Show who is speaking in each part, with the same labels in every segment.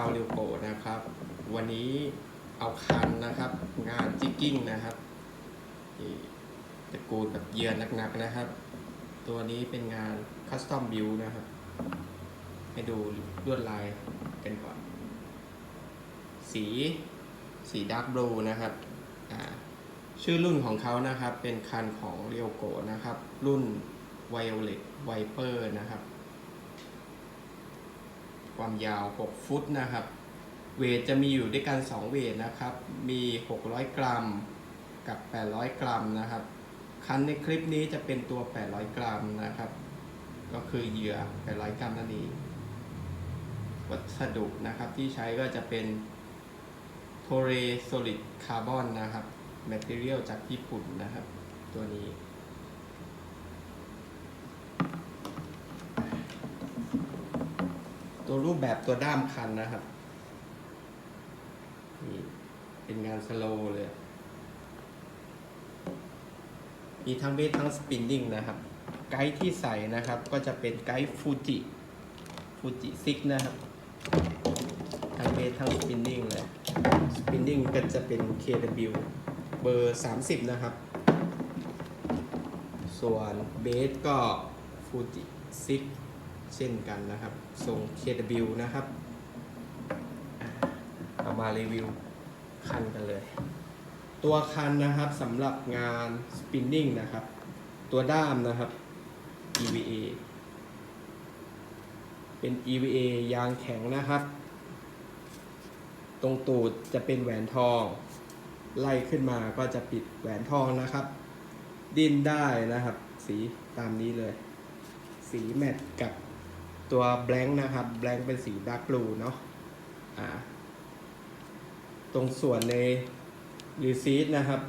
Speaker 1: าชิกชาวเรียวโกะนะครับ วันนี้เอาคันนะครับ งานจิกกิ้งนะครับตระกูลแบบเยื่อหนักๆนะครับ ตัวนี้เป็นงานคัสตอมบิวนะครับ ให้ดูลวดลายกันก่อน สีสีดาร์กบลูนะครับชื่อรุ่นของเขานะครับเป็นคันของเรียวโกะนะครับ รุ่น Violet Viper นะครับ ความยาว 6 ฟุตนะครับ เวทจะมีอยู่ด้วยกัน 2 เวทนะครับ มี 600 กรัม กับ 800 กรัมนะครับ คันในคลิปนี้จะเป็นตัว 800 กรัมนะครับ ก็คือเหยื่อ 800 กรัมนั่นเองวัสดุนะครับที่ใช้ก็จะเป็นโทเรโซลิดคาร์บอนนะครับแมทเทียลจากญี่ปุ่นนะครับ ตัวนี้ ตัวรูปแบบตัวด้ามคันนะครับนี่เป็นงานสโลว์เลย มีทั้งเบสทั้งสปินนิ่งนะครับ ไกด์ที่ใส่นะครับ ก็จะเป็นไกด์ฟูจิฟูจิซิกนะครับ ทั้งเบสทั้งสปินนิ่งเลย สปินนิ่งก็จะเป็น KW เบอร์ 30 นะครับ ส่วนเบสก็ฟูจิซิก เช่นกันนะครับ ทรง KW นะครับเอามารีวิวคันกันเลย ตัวคันนะครับสำหรับงานสปินนิ่งนะครับ ตัวด้ามนะครับ EVA เป็น EVA ยางแข็งนะครับ ตรงตูดจะเป็นแหวนทอง ไล่ขึ้นมาก็จะปิดแหวนทองนะครับ ดิ้นได้นะครับ สีตามนี้เลย สีแมทกับ ตัวแบงค์นะครับแบงค์เป็นสีดาร์กบลูเนาะอ่าตรงส่วนในรีซีดนะครับ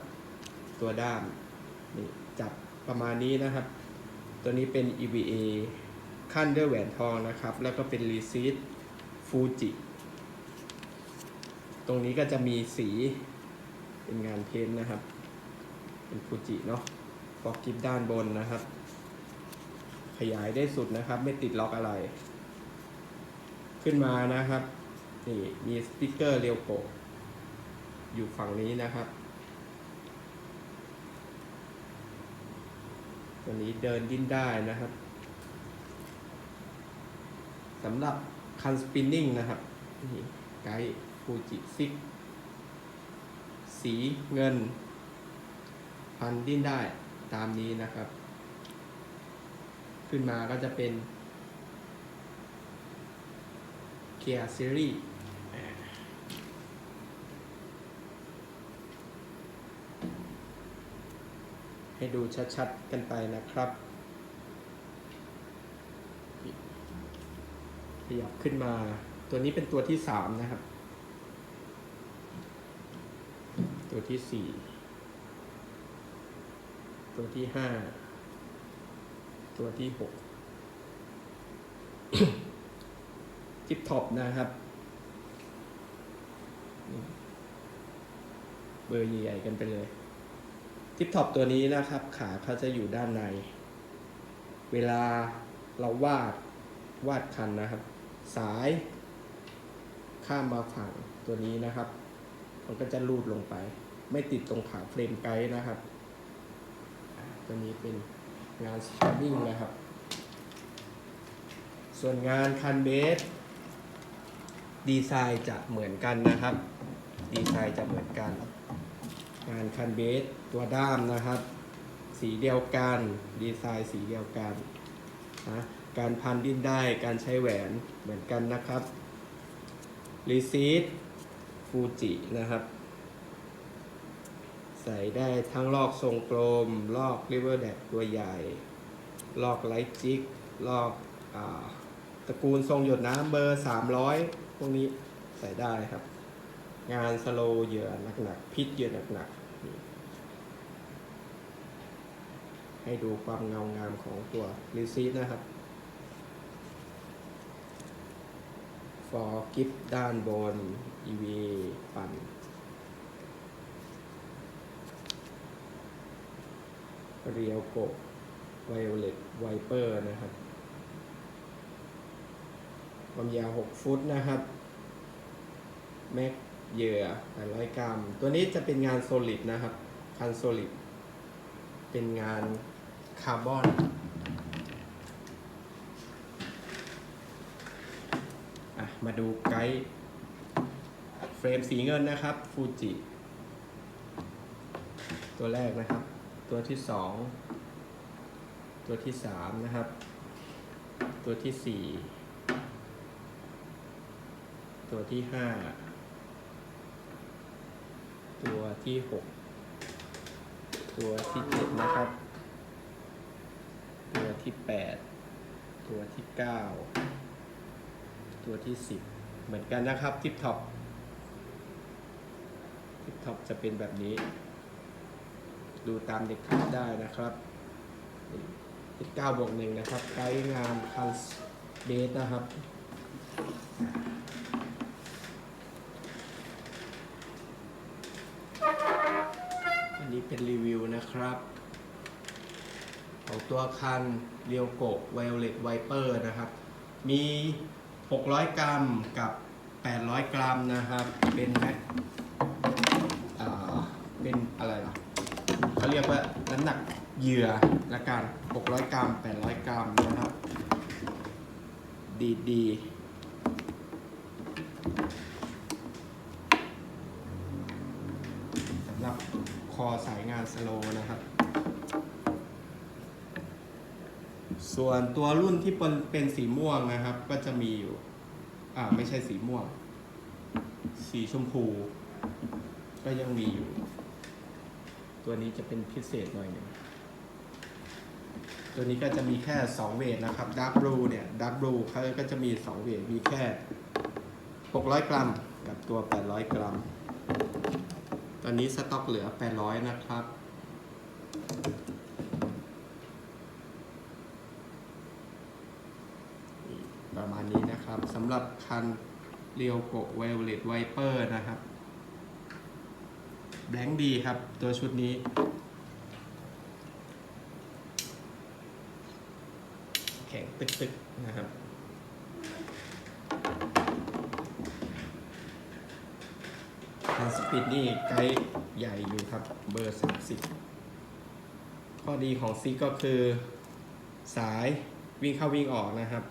Speaker 1: ตัวด้ามนี่จับประมาณนี้นะครับ ตัวนี้เป็น EVA ขั้นด้วยแหวนทองนะครับ แล้วก็เป็นรีซีดฟูจิตรงนี้ก็จะมีสีเป็นงานเพ้นท์นะครับ เป็นฟูจิเนาะฟอกกิฟด้านบนนะครับ ขยายได้สุดนะครับ ไม่ติดล็อกอะไร ขึ้นมานะครับ นี่มีสติกเกอร์เรียวโกอยู่ฝั่งนี้นะครับตัวนี้เดินดิ้นได้นะครับสำหรับคันสปินนิ่งนะครับนี่ไกด์ฟูจิซิกสีเงิน พันดิ้นได้ตามนี้นะครับ ขึ้นมาก็จะเป็นเกียร์ซีรีส์ให้ดูชัดๆกันไปนะครับ ขยับขึ้นมา ตัวนี้เป็นตัวที่สามนะครับ ตัวที่สี่ ตัวที่ห้า ตัวที่หกจิปท็อปนะครับ เบอร์ใหญ่ๆกันไปเลยจิปท็อปตัวนี้นะครับ ขาเขาจะอยู่ด้านใน เวลาเราวาดวาดคันนะครับ สายข้ามมาฝั่งตัวนี้นะครับ มันก็จะลูดลงไป ไม่ติดตรงขาเฟรมไกด์นะครับ ตัวนี้เป็น งานสตาร์วิ่งนะครับ ส่วนงานคันเบสดีไซน์จะเหมือนกันนะครับ ดีไซน์จะเหมือนกัน งานคันเบสตัวด้ามนะครับ สีเดียวกัน ดีไซน์สีเดียวกันนะการพันดิ้นได้การใช้แหวนเหมือนกันนะครับรีซีดฟูจินะครับ ใส่ได้ทั้งลอกทรงกลม ลอกริเวอร์แดกตัวใหญ่ ลอกไลท์จิก ลอกอตระกูลทรงหยดน้ำเบอร์ 300 พวกนี้ใส่ได้ครับ งานสโลเหยื่อหนักๆพิษเหยื่อหนักๆให้ดูความเงางามของตัวรีซีนะครับ ฟอร์กิฟด้านบน EV ปั่น เรียวโกไวโอเลตไวเปอร์นะครับ ความยาว 6 ฟุตนะครับ แม็กเหยื่อ800 กรัม ตัวนี้จะเป็นงานโซลิดนะครับ คันโซลิด เป็นงานคาร์บอนมาดูไกด์เฟรมสีเงินนะครับฟูจิตัวแรกนะครับ ตัวที่สองตัวที่สามนะครับ ตัวที่สี่ตัวที่ห้าตัวที่หกตัวที่เจ็ดนะครับ ตัวที่แปดตัวที่เก้าตัวที่สิบเหมือนกันนะครับทิปท็อปทิปท็อปจะเป็นแบบนี้ ดูตามเด็กขับได้นะครับเก้าบวกหนึ่งนะครับ ไกด์งานคันเบสนะครับอันนี้เป็นรีวิวนะครับ ของตัวคันเรียวโกะไวโอเลตไวเปอร์นะครับ มี 600 กรัมกับ 800 กรัมนะครับ เป็นแม็กอ่าเป็นอะไรล่ะ เรียกว่าน้ำหนักเหยื่อละกัน600 กรัม 800 กรัมนะครับ ดีดีสำหรับคอสายงานสโลนะครับ ส่วนตัวรุ่นที่เป็นเป็นสีม่วงนะครับ ก็จะมีอยู่ อ่า ไม่ใช่สีม่วง สีชมพู ก็ยังมีอยู่ ตัวนี้จะเป็นพิเศษหน่อยหนึงตัวนี้ก็จะมีแค่ 2 เวทนะครับด a r k Blue เนี่ย Dark Blue เขาก็จะมี 2 เวทมีแค่ 600 กรัม กับตัว 800 กรัม ตอนนี้สต็อกเหลือ 800 นะครับประมาณนี้นะครับสำหรับคันเรียวโกเวลเลตไวเปอร์นะครับ แบงค์ดีครับ ตัวชุดนี้ แข็งตึกๆนะครับสปีดนี่ไกด์ใหญ่อยู่ครับ เบอร์ 30 ข้อดีของซีก็คือสายวิ่งเข้าวิ่งออกนะครับ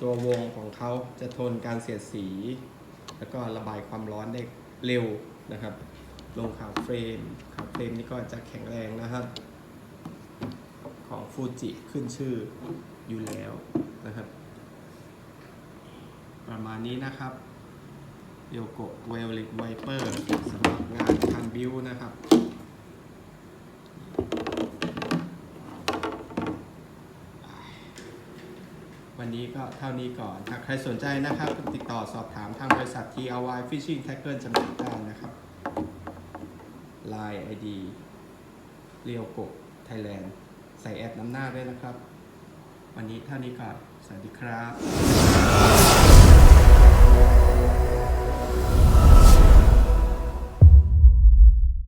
Speaker 1: ตัววงของเขาจะทนการเสียดสี แล้วก็ระบายความร้อนได้เร็ว นะครับ ลงขาเฟรมขาเฟรมนี่ก็จะแข็งแรงนะครับ ของฟูจิขึ้นชื่ออยู่แล้วนะครับ ประมาณนี้นะครับโยโกเวลลิ t ไวเปอร์สำหรับงานคันบิวนะครับวันนี้ก็เท่านี้ก่อน ถ้าใครสนใจนะครับ ติดต่อสอบถามทางบริษัท TLY Fishing Tackle จำกัดได้นะครับ Line ID เรียวโกไทยแลนด์ใส่แอดน้ำหน้าด้วยนะครับ วันนี้เท่านี้ก่อน สวัสดีครับ